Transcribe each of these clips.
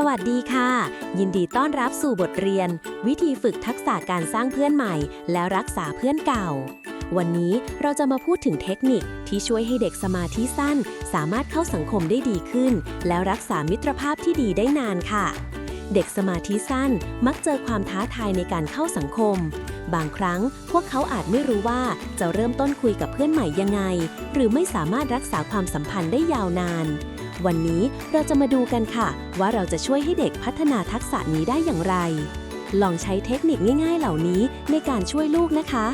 สวัสดีค่ะ ยินดีต้อนรับสู่บทเรียน วิธีฝึกทักษะการสร้างเพื่อนใหม่ และรักษาเพื่อนเก่า วันนี้เราจะมาพูดถึงเทคนิคที่ช่วยให้เด็กสมาธิสั้น สามารถเข้าสังคมได้ดีขึ้น แล้วรักษามิตรภาพที่ดีได้นานค่ะ เด็กสมาธิสั้นมักเจอความท้าทายในการเข้าสังคม บางครั้งพวกเขาอาจไม่รู้ว่าจะเริ่มต้นคุยกับเพื่อนใหม่ยังไง หรือไม่สามารถรักษาความสัมพันธ์ได้ยาวนาน วันนี้เราจะมาดูกันค่ะ ว่าเราจะช่วยให้เด็กพัฒนาทักษะนี้ได้อย่างไร ลองใช้เทคนิคง่ายๆเหล่านี้ในการช่วยลูกนะคะ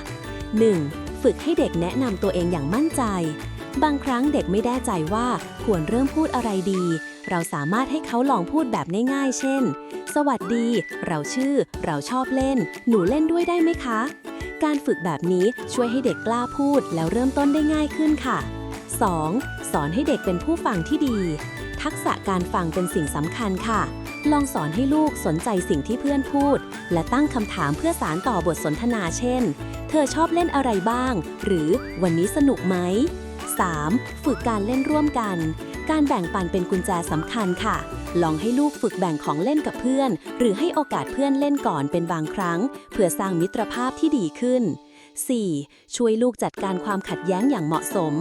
1. ฝึกให้เด็กแนะนำตัวเองอย่างมั่นใจ บางครั้งเด็กไม่แน่ใจว่าควรเริ่มพูดอะไรดี เราสามารถให้เขาลองพูดแบบง่ายๆ เช่น สวัสดี เราชื่อ เราชอบเล่น หนูเล่นด้วยได้ไหมคะ การฝึกแบบนี้ช่วยให้เด็กกล้าพูดแล้วเริ่มต้นได้ง่ายขึ้นค่ะ 2. สอนให้เด็กเป็นผู้ฟังที่ดี ทักษะการฟังเป็นสิ่งสำคัญค่ะ ลองสอนให้ลูกสนใจสิ่งที่เพื่อนพูด และตั้งคำถามเพื่อสารต่อบทสนทนาเช่น เธอชอบเล่นอะไรบ้าง หรือวันนี้สนุกไหม 3. ฝึกการเล่นร่วมกัน การแบ่งปันเป็นกุญแจสำคัญค่ะ ลองให้ลูกฝึกแบ่งของเล่นกับเพื่อน หรือให้โอกาสเพื่อนเล่นก่อนเป็นบางครั้ง เพื่อสร้างมิตรภาพที่ดีขึ้น 4. ช่วยลูกจัดการความขัดแย้งอย่างเหมาะสม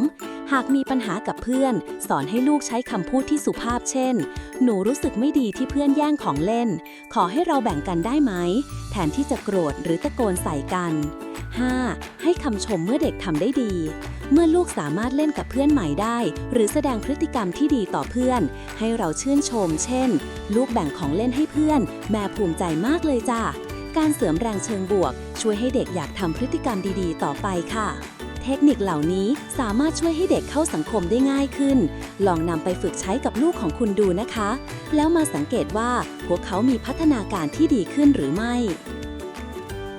หากมีปัญหากับเพื่อน สอนให้ลูกใช้คำพูดที่สุภาพเช่น หนูรู้สึกไม่ดีที่เพื่อนแย่งของเล่น ขอให้เราแบ่งกันได้ไหม แทนที่จะโกรธหรือตะโกนใส่กัน 5. ให้คำชมเมื่อเด็กทำได้ดี เมื่อลูกสามารถเล่นกับเพื่อนใหม่ได้ หรือแสดงพฤติกรรมที่ดีต่อเพื่อน ให้เราชื่นชม เช่น ลูกแบ่งของเล่นให้เพื่อน แม่ภูมิใจมากเลยจ้ะการเสริมแรงเชิงบวก ช่วยให้เด็กอยากทำพฤติกรรมดีๆ ต่อไปค่ะ เทคนิคเหล่านี้สามารถช่วยให้เด็กเข้าสังคมได้ง่ายขึ้น ลองนำไปฝึกใช้กับลูกของคุณดูนะคะ แล้วมาสังเกตว่าพวกเขามีพัฒนาการที่ดีขึ้นหรือไม่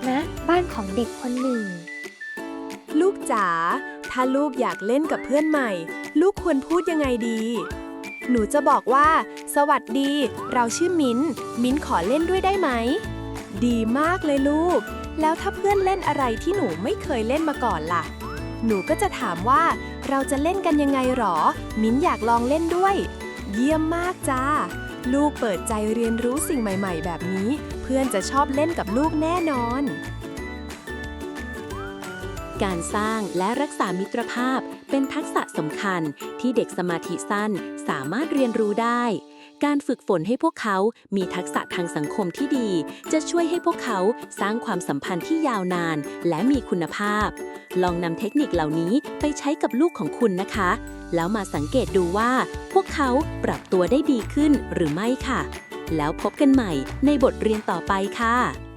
ณบ้านของเด็กคนหนึ่ง ลูกจ๋า ถ้าลูกอยากเล่นกับเพื่อนใหม่ ลูกควรพูดยังไงดี หนูจะบอกว่า สวัสดี เราชื่อมิ้น มิ้นขอเล่นด้วยได้ไหม ดีมากเลยลูก แล้วถ้าเพื่อนเล่นอะไรที่หนูไม่เคยเล่นมาก่อนล่ะ หนูก็จะถามว่า เราจะเล่นกันยังไงหรอ มิ้นอยากลองเล่นด้วย เยี่ยมมากจ้า ลูกเปิดใจเรียนรู้สิ่งใหม่ๆ แบบนี้ เพื่อนจะชอบเล่นกับลูกแน่นอน การสร้างและรักษามิตรภาพเป็นทักษะสำคัญที่เด็กสมาธิสั้นสามารถเรียนรู้ได้ การฝึกฝนให้พวกเขามีทักษะทางสังคมที่ดี จะช่วยให้พวกเขาสร้างความสัมพันธ์ที่ยาวนาน และมีคุณภาพ ลองนำเทคนิคเหล่านี้ไปใช้กับลูกของคุณนะคะ แล้วมาสังเกตดูว่า พวกเขาปรับตัวได้ดีขึ้นหรือไม่ค่ะ แล้วพบกันใหม่ในบทเรียนต่อไปค่ะ